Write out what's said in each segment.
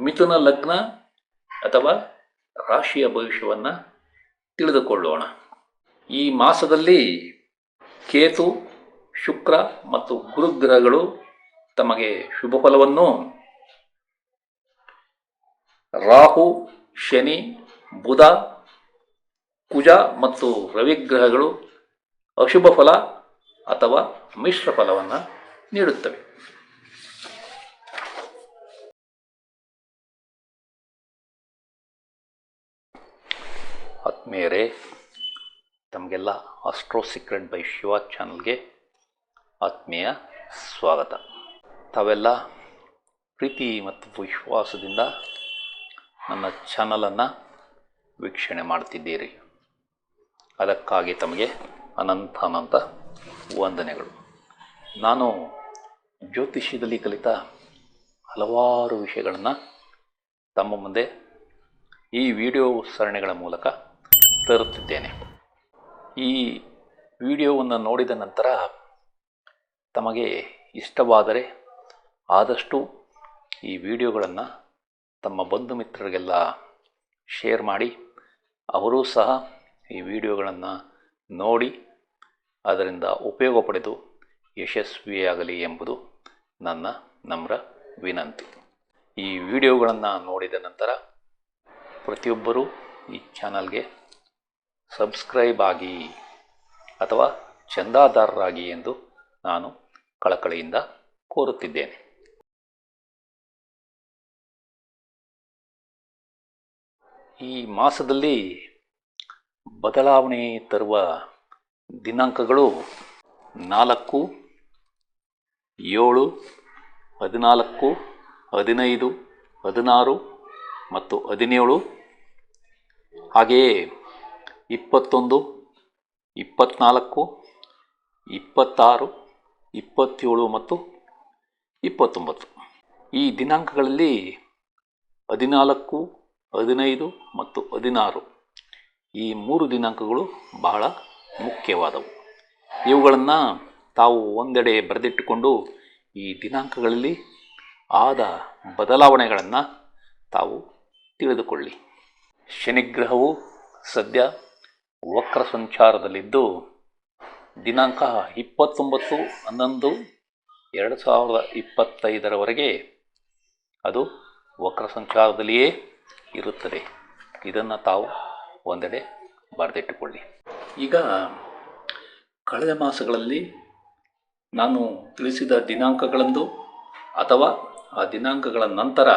ಮಿಥುನ ಲಗ್ನ ಅಥವಾ ರಾಶಿಯ ಭವಿಷ್ಯವನ್ನು ತಿಳಿದುಕೊಳ್ಳೋಣ. ಈ ಮಾಸದಲ್ಲಿ ಕೇತು, ಶುಕ್ರ ಮತ್ತು ಗುರುಗ್ರಹಗಳು ತಮಗೆ ಶುಭ ಫಲವನ್ನು ರಾಹು, ಶನಿ, ಬುಧ, ಕುಜ ಮತ್ತು ರವಿಗ್ರಹಗಳು ಅಶುಭ ಫಲ ಅಥವಾ ಮಿಶ್ರ ಫಲವನ್ನು ನೀಡುತ್ತವೆ. ಆತ್ಮೀಯರೇ, ತಮಗೆಲ್ಲ ಅಸ್ಟ್ರೋ ಸೀಕ್ರೆಟ್ ಬೈ ಶಿವ ಚಾನಲ್ಗೆ ಆತ್ಮೀಯ ಸ್ವಾಗತ. ತಾವೆಲ್ಲ ಪ್ರೀತಿ ಮತ್ತು ವಿಶ್ವಾಸದಿಂದ ನನ್ನ ಚಾನಲನ್ನು ವೀಕ್ಷಣೆ ಮಾಡ್ತಿದ್ದೀರಿ. ಅದಕ್ಕಾಗಿ ತಮಗೆ ಅನಂತ ಅನಂತ ವಂದನೆಗಳು. ನಾನು ಜ್ಯೋತಿಷ್ಯದಲ್ಲಿ ಕಲಿತ ಹಲವಾರು ವಿಷಯಗಳನ್ನು ತಮ್ಮ ಮುಂದೆ ಈ ವಿಡಿಯೋ ಸರಣಿಗಳ ಮೂಲಕ ತರುತ್ತಿದ್ದೇನೆ. ಈ ವಿಡಿಯೋವನ್ನು ನೋಡಿದ ನಂತರ ತಮಗೆ ಇಷ್ಟವಾದರೆ ಆದಷ್ಟು ಈ ವಿಡಿಯೋಗಳನ್ನು ತಮ್ಮ ಬಂಧು ಮಿತ್ರರಿಗೆಲ್ಲ ಶೇರ್ ಮಾಡಿ, ಅವರೂ ಸಹ ಈ ವಿಡಿಯೋಗಳನ್ನು ನೋಡಿ ಅದರಿಂದ ಉಪಯೋಗ ಪಡೆದು ಯಶಸ್ವಿಯಾಗಲಿ ಎಂಬುದು ನನ್ನ ನಮ್ರ ವಿನಂತಿ. ಈ ವಿಡಿಯೋಗಳನ್ನು ನೋಡಿದ ನಂತರ ಪ್ರತಿಯೊಬ್ಬರೂ ಈ ಚಾನಲ್ಗೆ ಸಬ್ಸ್ಕ್ರೈಬ್ ಆಗಿ ಅಥವಾ ಚಂದಾದಾರರಾಗಿ ಎಂದು ನಾನು ಕಳಕಳಿಯಿಂದ ಕೋರುತ್ತಿದ್ದೇನೆ. ಈ ಮಾಸದಲ್ಲಿ ಬದಲಾವಣೆ ತರುವ ದಿನಾಂಕಗಳು ನಾಲ್ಕು, ಏಳು, ಹದಿನಾಲ್ಕು, ಹದಿನೈದು, ಹದಿನಾರು ಮತ್ತು ಹದಿನೇಳು. ಹಾಗೆಯೇ ಇಪ್ಪತ್ತೊಂದು ಇಪ್ಪತ್ತ್ನಾಲ್ಕು ಇಪ್ಪತ್ತಾರು, ಇಪ್ಪತ್ತೇಳು ಮತ್ತು ಇಪ್ಪತ್ತೊಂಬತ್ತು. ಈ ದಿನಾಂಕಗಳಲ್ಲಿ ಹದಿನಾಲ್ಕು, ಹದಿನೈದು ಮತ್ತು ಹದಿನಾರು ಈ ಮೂರು ದಿನಾಂಕಗಳು ಬಹಳ ಮುಖ್ಯವಾದವು. ಇವುಗಳನ್ನು ತಾವು ಒಂದೆಡೆ ಬರೆದಿಟ್ಟುಕೊಂಡು ಈ ದಿನಾಂಕಗಳಲ್ಲಿ ಆದ ಬದಲಾವಣೆಗಳನ್ನು ತಾವು ತಿಳಿದುಕೊಳ್ಳಿ. ಶನಿಗ್ರಹವು ಸದ್ಯ ವಕ್ರ ಸಂಚಾರದಲ್ಲಿದ್ದು ದಿನಾಂಕ ಇಪ್ಪತ್ತೊಂಬತ್ತು ಹನ್ನೊಂದು ಎರಡು ಸಾವಿರದ ಇಪ್ಪತ್ತೈದರವರೆಗೆ ಅದು ವಕ್ರ ಸಂಚಾರದಲ್ಲಿಯೇ ಇರುತ್ತದೆ. ಇದನ್ನು ತಾವು ಒಂದೆಡೆ ಬರೆದಿಟ್ಟುಕೊಳ್ಳಿ. ಈಗ ಕಳೆದ ಮಾಸಗಳಲ್ಲಿ ನಾನು ತಿಳಿಸಿದ ದಿನಾಂಕಗಳಂದು ಅಥವಾ ಆ ದಿನಾಂಕಗಳ ನಂತರ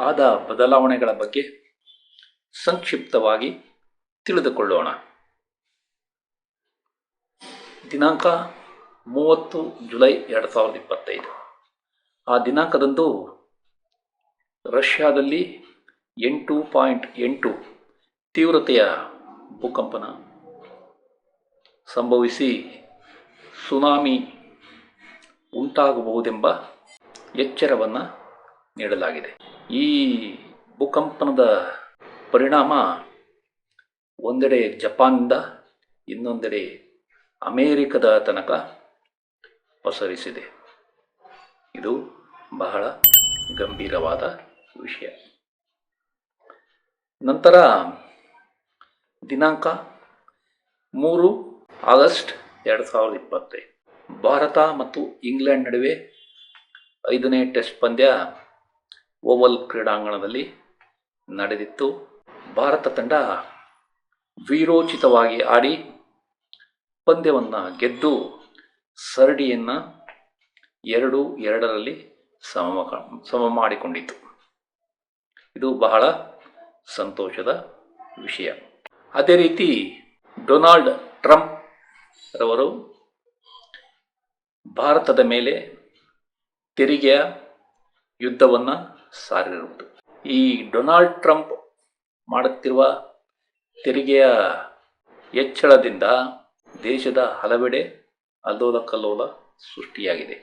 ಆದ ಬದಲಾವಣೆಗಳ ಬಗ್ಗೆ ಸಂಕ್ಷಿಪ್ತವಾಗಿ ತಿಳಿದುಕೊಳ್ಳೋಣ. ದಿನಾಂಕ ಮೂವತ್ತು ಜುಲೈ ಎರಡು ಸಾವಿರದ ಇಪ್ಪತ್ತೈದು. ಆ ದಿನಾಂಕದಂದು ರಷ್ಯಾದಲ್ಲಿ ಎಂಟು ಪಾಯಿಂಟ್ ಎಂಟು ತೀವ್ರತೆಯ ಭೂಕಂಪನ ಸಂಭವಿಸಿ ಸುನಾಮಿ ಉಂಟಾಗಬಹುದೆಂಬ ಎಚ್ಚರವನ್ನು ನೀಡಲಾಗಿದೆ. ಈ ಭೂಕಂಪನದ ಪರಿಣಾಮ ಒಂದೆಡೆ ಜಪಾನ್ದ, ಇನ್ನೊಂದೆಡೆ ಅಮೇರಿಕದ ತನಕ ಪಸರಿಸಿದೆ. ಇದು ಬಹಳ ಗಂಭೀರವಾದ ವಿಷಯ. ನಂತರ ದಿನಾಂಕ ಮೂರು ಆಗಸ್ಟ್ ಎರಡು ಸಾವಿರದ ಇಪ್ಪತ್ತೈದು ಭಾರತ ಮತ್ತು ಇಂಗ್ಲೆಂಡ್ ನಡುವೆ ಐದನೇ ಟೆಸ್ಟ್ ಪಂದ್ಯ ಓವಲ್ ಕ್ರೀಡಾಂಗಣದಲ್ಲಿ ನಡೆದಿತ್ತು. ಭಾರತ ತಂಡ ವೀರೋಚಿತವಾಗಿ ಆಡಿ ಪಂದ್ಯವನ್ನು ಗೆದ್ದು ಸರಡಿಯನ್ನು ಎರಡು ಎರಡರಲ್ಲಿ ಸಮ ಸಮ ಮಾಡಿಕೊಂಡಿತು ಇದು ಬಹಳ ಸಂತೋಷದ ವಿಷಯ. ಅದೇ ರೀತಿ ಡೊನಾಲ್ಡ್ ಟ್ರಂಪ್ ರವರು ಭಾರತದ ಮೇಲೆ ತೆರಿಗೆಯ ಯುದ್ಧವನ್ನು ಸಾರಿರುವುದು. ಈ ಡೊನಾಲ್ಡ್ ಟ್ರಂಪ್ ಮಾಡುತ್ತಿರುವ ತೆರಿಗೆಯ ಹೆಚ್ಚಳದಿಂದ ದೇಶದ ಹಲವೆಡೆ ಅಲ್ಲೋಲ ಕಲ್ಲೋಲ ಸೃಷ್ಟಿಯಾಗಿದೆ.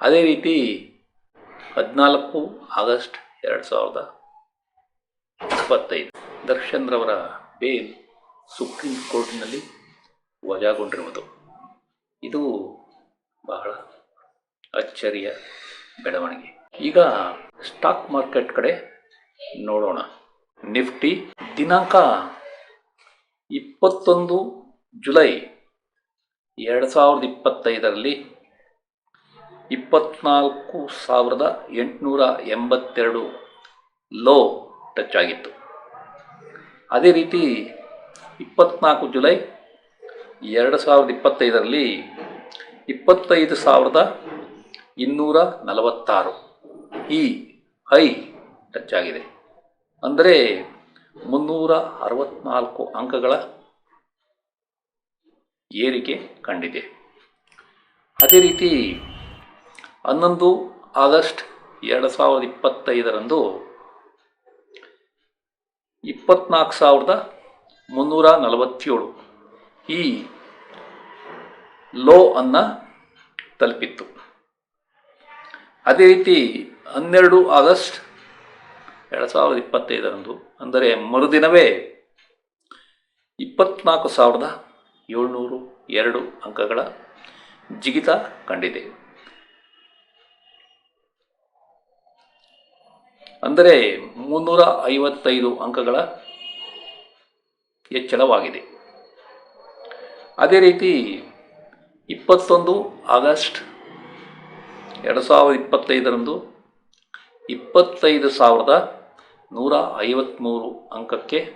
ಅದೇ ರೀತಿ ಹದಿನಾಲ್ಕು ಆಗಸ್ಟ್ ಎರಡು ಸಾವಿರದ ಇಪ್ಪತ್ತೈದು ದರ್ಶನ್ ರವರ ಬೇಲ್ ಸುಪ್ರೀಂ ಕೋರ್ಟ್ನಲ್ಲಿ ವಜಾಗೊಂಡಿರುವುದು. ಇದು ಬಹಳ ಅಚ್ಚರಿಯ ಬೆಳವಣಿಗೆ. ಈಗ ಸ್ಟಾಕ್ ಮಾರ್ಕೆಟ್ ಕಡೆ ನೋಡೋಣ. ನಿಫ್ಟಿ ದಿನಾಂಕ ಇಪ್ಪತ್ತೊಂದು ಜುಲೈ ಎರಡು ಸಾವಿರದ ಇಪ್ಪತ್ತೈದರಲ್ಲಿ ಇಪ್ಪತ್ನಾಲ್ಕು ಸಾವಿರದ ಎಂಟುನೂರ ಎಂಬತ್ತೆರಡು ಲೋ ಟಚ್ ಆಗಿತ್ತು. ಅದೇ ರೀತಿ ಇಪ್ಪತ್ನಾಲ್ಕು ಜುಲೈ ಎರಡು ಸಾವಿರದ ಇಪ್ಪತ್ತೈದರಲ್ಲಿ ಇಪ್ಪತ್ತೈದು ಸಾವಿರದ ಇನ್ನೂರ ನಲವತ್ತಾರು ಈ ಹೈ ಟಚ್ ಆಗಿದೆ. ಅಂದರೆ ಮುನ್ನೂರ ಅರವತ್ನಾಲ್ಕು ಅಂಕಗಳ ಏರಿಕೆ ಕಂಡಿದೆ. ಅದೇ ರೀತಿ ಹನ್ನೊಂದು ಆಗಸ್ಟ್ ಎರಡು ಸಾವಿರದ ಇಪ್ಪತ್ತೈದರಂದು ಇಪ್ಪತ್ನಾಲ್ಕು ಸಾವಿರದ ಮುನ್ನೂರ ನಲವತ್ತೇಳು ಈ ಲೋ ಅನ್ನು ತಲುಪಿತ್ತು. ಅದೇ ರೀತಿ ಹನ್ನೆರಡು ಆಗಸ್ಟ್ ಎರಡು ಸಾವಿರದ ಇಪ್ಪತ್ತೈದರಂದು ಅಂದರೆ ಮರುದಿನವೇ ಇಪ್ಪತ್ನಾಲ್ಕು ಸಾವಿರದ ಏಳ್ನೂರು ಎರಡು ಅಂಕಗಳ ಜಿಗಿತ ಕಂಡಿದೆ. ಅಂದರೆ ಮುನ್ನೂರ ಐವತ್ತೈದು ಅಂಕಗಳ ಹೆಚ್ಚಳವಾಗಿದೆ. ಅದೇ ರೀತಿ ಇಪ್ಪತ್ತೊಂದು ಆಗಸ್ಟ್ ಎರಡು ಸಾವಿರದ ಇಪ್ಪತ್ತೈದರಂದು ಇಪ್ಪತ್ತೈದು ಸಾವಿರದ ನೂರ ಐವತ್ತ್ಮೂರು ಅಂಕಕ್ಕೆ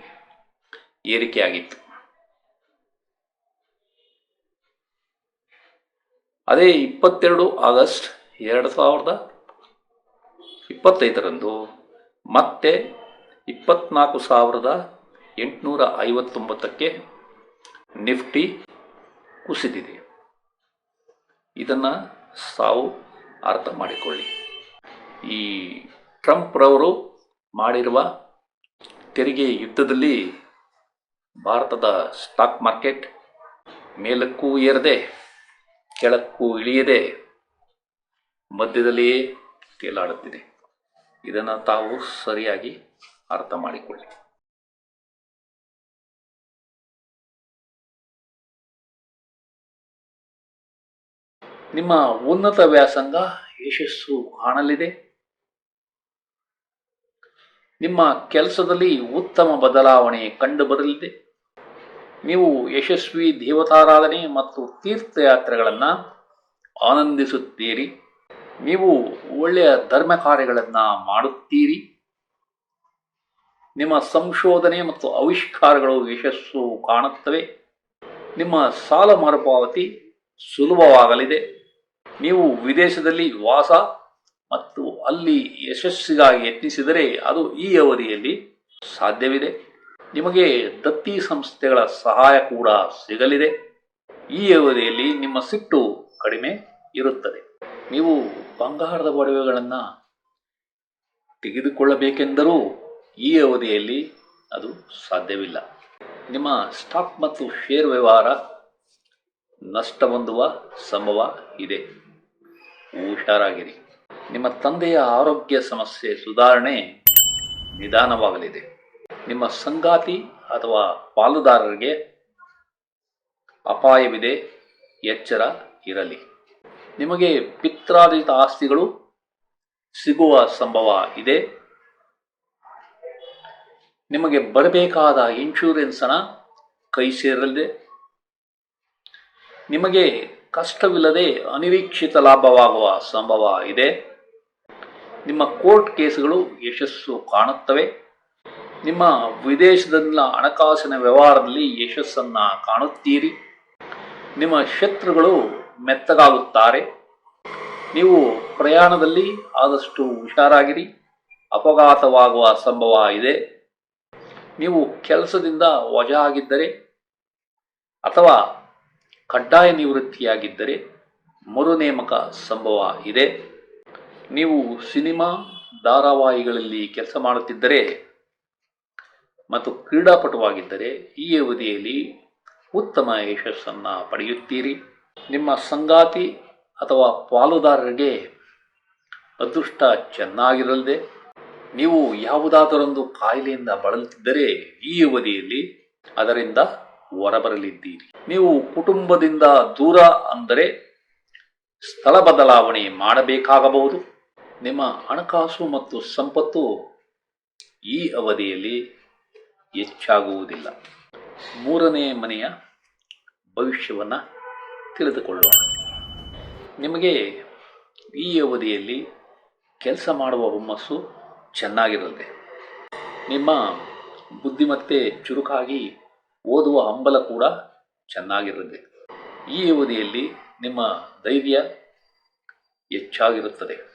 ಏರಿಕೆಯಾಗಿತ್ತು. ಅದೇ ಇಪ್ಪತ್ತೆರಡು ಆಗಸ್ಟ್ ಎರಡು ಸಾವಿರದ ಇಪ್ಪತ್ತೈದರಂದು ಮತ್ತೆ ಇಪ್ಪತ್ನಾಲ್ಕು ಸಾವಿರದ ಎಂಟುನೂರ ಐವತ್ತೊಂಬತ್ತಕ್ಕೆ ನಿಫ್ಟಿ ಕುಸಿದಿದೆ. ಇದನ್ನು ಸಾವು ಅರ್ಥ ಮಾಡಿಕೊಳ್ಳಿ. ಈ ಟ್ರಂಪ್ರವರು ಮಾಡಿರುವ ತೆರಿಗೆ ಯುದ್ಧದಲ್ಲಿ ಭಾರತದ ಸ್ಟಾಕ್ ಮಾರ್ಕೆಟ್ ಮೇಲಕ್ಕೂ ಏರದೆ, ಕೆಳಕ್ಕೂ ಇಳಿಯದೆ ಮಧ್ಯದಲ್ಲಿಯೇ ತೇಲಾಡುತ್ತಿದೆ. ಇದನ್ನು ತಾವು ಸರಿಯಾಗಿ ಅರ್ಥ ಮಾಡಿಕೊಳ್ಳಿ. ನಿಮ್ಮ ಉನ್ನತ ವ್ಯಾಸಂಗ ಯಶಸ್ಸು ಕಾಣಲಿದೆ. ನಿಮ್ಮ ಕೆಲಸದಲ್ಲಿ ಉತ್ತಮ ಬದಲಾವಣೆ ಕಂಡುಬರಲಿದೆ ನೀವು ಯಶಸ್ವಿ ದೇವತಾರಾಧನೆ ಮತ್ತು ತೀರ್ಥಯಾತ್ರೆಗಳನ್ನು ಆನಂದಿಸುತ್ತೀರಿ. ನೀವು ಒಳ್ಳೆಯ ಧರ್ಮ ಕಾರ್ಯಗಳನ್ನು ಮಾಡುತ್ತೀರಿ. ನಿಮ್ಮ ಸಂಶೋಧನೆ ಮತ್ತು ಆವಿಷ್ಕಾರಗಳು ಯಶಸ್ಸು ಕಾಣುತ್ತವೆ. ನಿಮ್ಮ ಸಾಲ ಮರುಪಾವತಿ ಸುಲಭವಾಗಲಿದೆ. ನೀವು ವಿದೇಶದಲ್ಲಿ ವಾಸ ಮತ್ತು ಅಲ್ಲಿ ಯಶಸ್ಸಿಗಾಗಿ ಯತ್ನಿಸಿದರೆ ಅದು ಈ ಅವಧಿಯಲ್ಲಿ ಸಾಧ್ಯವಿದೆ. ನಿಮಗೆ ದತ್ತಿ ಸಂಸ್ಥೆಗಳ ಸಹಾಯ ಕೂಡ ಸಿಗಲಿದೆ. ಈ ಅವಧಿಯಲ್ಲಿ ನಿಮ್ಮ ಸಿಟ್ಟು ಕಡಿಮೆ ಇರುತ್ತದೆ. ನೀವು ಬಂಗಾರದ ಒಡವೆಗಳನ್ನು ತೆಗೆದುಕೊಳ್ಳಬೇಕೆಂದರೂ ಈ ಅವಧಿಯಲ್ಲಿ ಅದು ಸಾಧ್ಯವಿಲ್ಲ. ನಿಮ್ಮ ಸ್ಟಾಕ್ ಮತ್ತು ಶೇರ್ ವ್ಯವಹಾರ ನಷ್ಟ ಹೊಂದುವ ಸಂಭವ ಇದೆ. ಹುಷಾರಾಗಿರಿ. ನಿಮ್ಮ ತಂದೆಯ ಆರೋಗ್ಯ ಸಮಸ್ಯೆ ಸುಧಾರಣೆ ನಿಧಾನವಾಗಲಿದೆ. ನಿಮ್ಮ ಸಂಗಾತಿ ಅಥವಾ ಪಾಲುದಾರರಿಗೆ ಅಪಾಯವಿದೆ, ಎಚ್ಚರ ಇರಲಿ. ನಿಮಗೆ ಪಿತ್ರಾರ್ಜಿತ ಆಸ್ತಿಗಳು ಸಿಗುವ ಸಂಭವ ಇದೆ. ನಿಮಗೆ ಬರಬೇಕಾದ ಇನ್ಶೂರೆನ್ಸ್ ಹಣ ಕೈ ಸೇರಲಿದೆ. ನಿಮಗೆ ಕಷ್ಟವಿಲ್ಲದೆ ಅನಿರೀಕ್ಷಿತ ಲಾಭವಾಗುವ ಸಂಭವ ಇದೆ. ನಿಮ್ಮ ಕೋರ್ಟ್ ಕೇಸುಗಳು ಯಶಸ್ಸು ಕಾಣುತ್ತವೆ. ನಿಮ್ಮ ವಿದೇಶದಲ್ಲಿನ ಹಣಕಾಸಿನ ವ್ಯವಹಾರದಲ್ಲಿ ಯಶಸ್ಸನ್ನು ಕಾಣುತ್ತೀರಿ. ನಿಮ್ಮ ಶತ್ರುಗಳು ಮೆತ್ತಗಾಗುತ್ತಾರೆ. ನೀವು ಪ್ರಯಾಣದಲ್ಲಿ ಆದಷ್ಟು ಹುಷಾರಾಗಿರಿ. ಅಪಘಾತವಾಗುವ ಸಂಭವ ಇದೆ. ನೀವು ಕೆಲಸದಿಂದ ವಜಾ ಆಗಿದ್ದರೆ ಅಥವಾ ಕಡ್ಡಾಯ ನಿವೃತ್ತಿಯಾಗಿದ್ದರೆ ಮರುನೇಮಕ ಸಂಭವ ಇದೆ. ನೀವು ಸಿನಿಮಾ ಧಾರಾವಾಹಿಗಳಲ್ಲಿ ಕೆಲಸ ಮಾಡುತ್ತಿದ್ದರೆ ಮತ್ತು ಕ್ರೀಡಾಪಟುವಾಗಿದ್ದರೆ ಈ ಅವಧಿಯಲ್ಲಿ ಉತ್ತಮ ಯಶಸ್ಸನ್ನು ಪಡೆಯುತ್ತೀರಿ. ನಿಮ್ಮ ಸಂಗಾತಿ ಅಥವಾ ಪಾಲುದಾರರಿಗೆ ಅದೃಷ್ಟ ಚೆನ್ನಾಗಿರಲಿದೆ. ನೀವು ಯಾವುದಾದರೊಂದು ಕಾಯಿಲೆಯಿಂದ ಬಳಲುತ್ತಿದ್ದರೆ ಈ ಅವಧಿಯಲ್ಲಿ ಅದರಿಂದ ಹೊರಬರಲಿದ್ದೀರಿ. ನೀವು ಕುಟುಂಬದಿಂದ ದೂರ ಅಂದರೆ ಸ್ಥಳ ಬದಲಾವಣೆ ಮಾಡಬೇಕಾಗಬಹುದು. ನಿಮ್ಮ ಹಣಕಾಸು ಮತ್ತು ಸಂಪತ್ತು ಈ ಅವಧಿಯಲ್ಲಿ ಹೆಚ್ಚಾಗುವುದಿಲ್ಲ. ಮೂರನೇ ಮನೆಯ ಭವಿಷ್ಯವನ್ನು ತಿಳಿದುಕೊಳ್ಳೋಣ. ನಿಮಗೆ ಈ ಅವಧಿಯಲ್ಲಿ ಕೆಲಸ ಮಾಡುವ ಹುಮ್ಮಸ್ಸು ಚೆನ್ನಾಗಿರಲಿದೆ. ನಿಮ್ಮ ಬುದ್ಧಿಮತ್ತೆ ಚುರುಕಾಗಿ ಓದುವ ಹಂಬಲ ಕೂಡ ಚೆನ್ನಾಗಿರುತ್ತೆ ಈ ಅವಧಿಯಲ್ಲಿ ನಿಮ್ಮ ಧೈರ್ಯ ಹೆಚ್ಚಾಗಿರುತ್ತದೆ.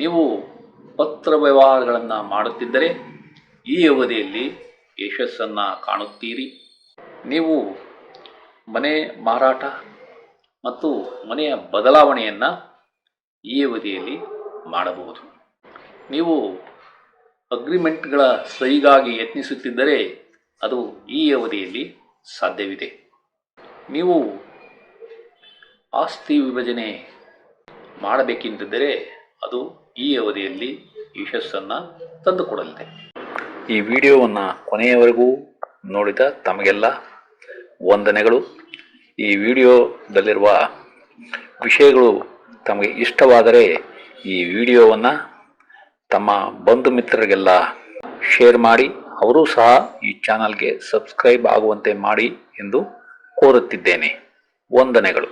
ನೀವು ಪತ್ರ ವ್ಯವಹಾರಗಳನ್ನು ಮಾಡುತ್ತಿದ್ದರೆ ಈ ಅವಧಿಯಲ್ಲಿ ಯಶಸ್ಸನ್ನು ಕಾಣುತ್ತೀರಿ. ನೀವು ಮನೆ ಮಾರಾಟ ಮತ್ತು ಮನೆಯ ಬದಲಾವಣೆಯನ್ನು ಈ ಅವಧಿಯಲ್ಲಿ ಮಾಡಬಹುದು. ನೀವು ಅಗ್ರಿಮೆಂಟ್ಗಳ ಸಹಿಗಾಗಿ ಯತ್ನಿಸುತ್ತಿದ್ದರೆ ಅದು ಈ ಅವಧಿಯಲ್ಲಿ ಸಾಧ್ಯವಿದೆ. ನೀವು ಆಸ್ತಿ ವಿಭಜನೆ ಮಾಡಬೇಕೆಂದಿದ್ದರೆ ಅದು ಈ ಅವಧಿಯಲ್ಲಿ ಯಶಸ್ಸನ್ನು ತಂದುಕೊಡಲಿದೆ. ಈ ವಿಡಿಯೋವನ್ನು ಕೊನೆಯವರೆಗೂ ನೋಡಿದ ತಮಗೆಲ್ಲ ವಂದನೆಗಳು. ಈ ವಿಡಿಯೋದಲ್ಲಿರುವ ವಿಷಯಗಳು ತಮಗೆ ಇಷ್ಟವಾದರೆ ಈ ವಿಡಿಯೋವನ್ನು ತಮ್ಮ ಬಂಧು ಮಿತ್ರರಿಗೆಲ್ಲ ಶೇರ್ ಮಾಡಿ, ಅವರೂ ಸಹ ಈ ಚಾನಲ್ಗೆ ಸಬ್ಸ್ಕ್ರೈಬ್ ಆಗುವಂತೆ ಮಾಡಿ ಎಂದು ಕೋರುತ್ತಿದ್ದೇನೆ. ವಂದನೆಗಳು.